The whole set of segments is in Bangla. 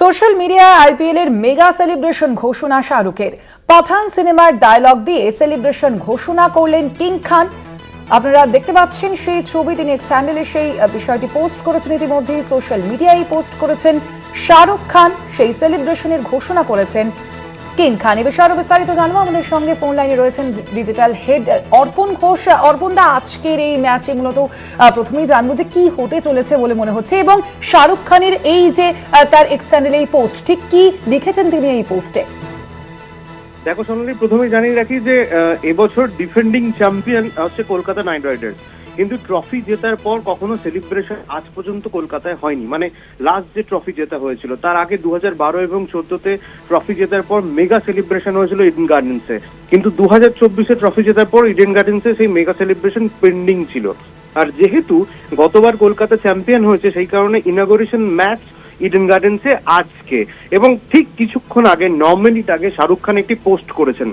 সোশ্যাল মিডিয়ায় আইপিএল এর মেগা সেলিব্রেশন ঘোষণা শাহরুখের। পাঠান সিনেমার ডায়লগ দিয়ে সেলিব্রেশন ঘোষণা করলেন কিং খান। আপনারা দেখতে পাচ্ছেন সেই ছবি, তিনি এক স্যান্ডেলে সেই বিষয়টি পোস্ট করেছেন ইতিমধ্যেই সোশ্যাল মিডিয়ায় পোস্ট করেছেন শাহরুখ খান। সেই সেলিব্রেশনের ঘোষণা করেছেন কিং খান। এ বিষয়ে আরও বিস্তারিত জানব। আমাদের সঙ্গে ফোন লাইনে রয়েছেন ডিজিটাল হেড অর্পণ ঘোষ। অর্পণ দা, আজকের এই ম্যাচে মূলত প্রথমেই জানব যে কি হতে চলেছে বলে মনে হচ্ছে এবং শাহরুখ খানের এই যে তার এক্স এই পোস্ট ঠিক কি লিখেছেন তিনি এই পোস্টে দেখো সোনালি প্রথমে জানিয়ে রাখি যে এবছর ডিফেন্ডিং চ্যাম্পিয়ন হচ্ছে কলকাতা নাইট রাইডার্স। কিন্তু ট্রফি জেতার পর কখনো সেলিব্রেশন আজ পর্যন্ত কলকাতায় হয়নি। মানে লাস্ট যে ট্রফি জেতা হয়েছিল, তার আগে দু বারো এবং চোদ্দতে ট্রফি জেতার পর মেগা সেলিব্রেশন হয়েছিল ইডেন গার্ডেন্সে কিন্তু দু হাজার চব্বিশে ট্রফি জেতার পর ইডেন গার্ডেন্সে সেই মেগা সেলিব্রেশন পেন্ডিং ছিল। আর যেহেতু গতবার কলকাতা চ্যাম্পিয়ন হয়েছে, সেই কারণে ইনাগোরেশন ম্যাচ ইডেন গার্ডেন্সে আজকে। এবং ঠিক কিছুক্ষণ আগে, ন মিনিট আগে শাহরুখ খান একটি পোস্ট করেছেন।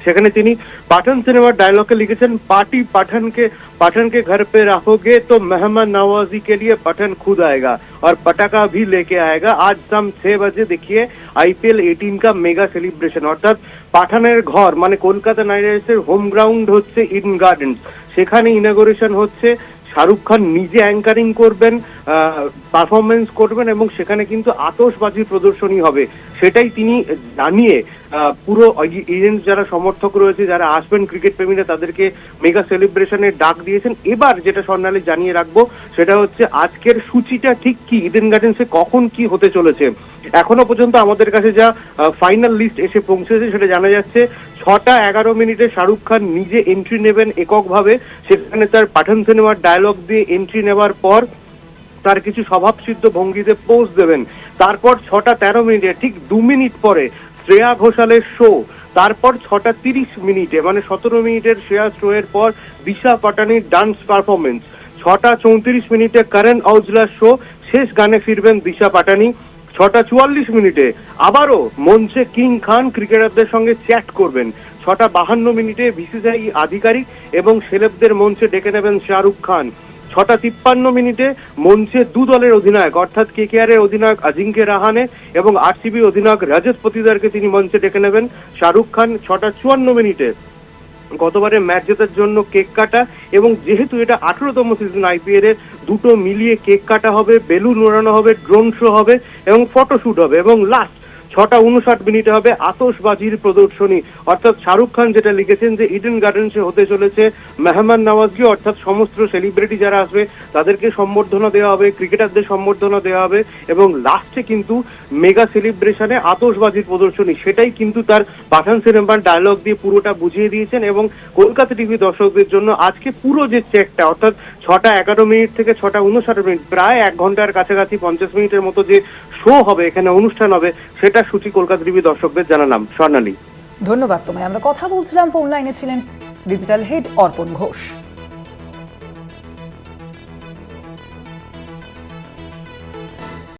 সেখানে তিনি পাঠান সিনেমার ডায়লগে লিখেছেন পার্টি পাঠানকে পাঠানকে घर पे रखोगे तो मेहमान नवाजी के लिए पठान खुद आएगा और पटाखा भी लेके आएगा आज शाम छह बजे देखिए आईपीएल 18 का मेगा সেলিব্রেশন অর্থাৎ পাঠানের ঘর মানে কলকাতা নাইট রাইডার্সের হোম গ্রাউন্ড হচ্ছে ইডেন গার্ডেন্স সেখানে ইনাগোরেশন হচ্ছে শাহরুখ খান নিজে অ্যাঙ্কারিং করবেন পারফরমেন্স করবেন এবং সেখানে কিন্তু আতশবাজির প্রদর্শনী হবে। সেটাই তিনি জানিয়ে পুরো ইভেন্ট যারা সমর্থক রয়েছে, যারা আসবেন ক্রিকেট প্রেমীরা, তাদেরকে মেগা সেলিব্রেশনের ডাক দিয়েছেন। এবার যেটা স্বর্ণালী জানিয়ে রাখব, সেটা হচ্ছে আজকের সূচিটা ঠিক কি? ইডেন গার্ডেন্সে কখন কি হতে চলেছে? এখনও পর্যন্ত আমাদের কাছে যা ফাইনাল লিস্ট এসে পৌঁছেছে, সেটা জানা যাচ্ছে, ছটা এগারো মিনিটে শাহরুখ খান নিজে এন্ট্রি নেবেন এককভাবে। সেখানে তার পাঠান সিনেমার ডায়লগ দিয়ে এন্ট্রি নেওয়ার পর তার কিছু স্বভাবসিদ্ধ ভঙ্গিতে পোজ দেবেন। তারপর ছটা তেরো মিনিটে, ঠিক দু মিনিট পরে শ্রেয়া ঘোষালের শো তারপর ছটা তিরিশ মিনিটে মানে সতেরো মিনিটের শ্রেয়া শো এর পর দিশা পাটানির ডান্স পারফরমেন্স ছটা চৌত্রিশ মিনিটে কারণ আউজলার শো শেষ গানে ফিরবেন দিশা পাটানি। ছটা চুয়াল্লিশ মিনিটে আবারও মঞ্চে কিং খান ক্রিকেটারদের সঙ্গে চ্যাট করবেন। ছটা বাহান্ন মিনিটে বিসিসিআই আধিকারিক এবং সেলেবদের মঞ্চে ডেকে নেবেন শাহরুখ খান। ছটা তিপ্পান্ন মিনিটে মঞ্চে দু দলের অধিনায়ক, অর্থাৎ কে কে এর অধিনায়ক আজিঙ্কে রাহানে এবং আরসিবি অধিনায়ক রাজেশ পতিদারকে তিনি মঞ্চে ডেকে নেবেন। শাহরুখ খান ছটা চুয়ান্ন মিনিটে। গতবারে ম্যাচ জেতার জন্য কেক কাটা এবং যেহেতু এটা আঠেরোতম সিজন আইপিএল এর, দুটো মিলিয়ে কেক কাটা হবে, বেলুন ওড়ানো হবে ড্রোন শো হবে এবং ফটোশুট হবে এবং লাস্ট ছটা উনষাট মিনিটে হবে আতশবাজির প্রদর্শনী। অর্থাৎ শাহরুখ খান যেটা লিখেছেন যে ইডেন গার্ডেন্সে হতে চলেছে মেহমান নওয়াজকে অর্থাৎ সমস্ত সেলিব্রিটি যারা আসবে, তাদেরকে সম্বর্ধনা দেওয়া হবে ক্রিকেটারদের সম্বর্ধনা দেওয়া হবে এবং লাস্টে কিন্তু মেগা সেলিব্রেশনে আতশবাজির প্রদর্শনী। সেটাই কিন্তু তার পাঠান সিনেমার ডায়লগ দিয়ে পুরোটা বুঝিয়ে দিয়েছেন এবং কলকাতা টিভি দর্শকদের জন্য আজকে পুরো যে চেকটা অর্থাৎ ছটা এগারো মিনিট থেকে ছটা উনষাট মিনিট, প্রায় এক ঘণ্টার কাছাকাছি পঞ্চাশ মিনিটের মতো যে শো হবে, এখানে অনুষ্ঠান হবে, সেটা সূচি কলকাতা টিভি দর্শকদের জানালাম। স্বর্ণালী। ধন্যবাদ তোমায়। আমরা কথা বলছিলাম ফোন লাইনে ছিলেন ডিজিটাল হেড অর্পণ ঘোষ।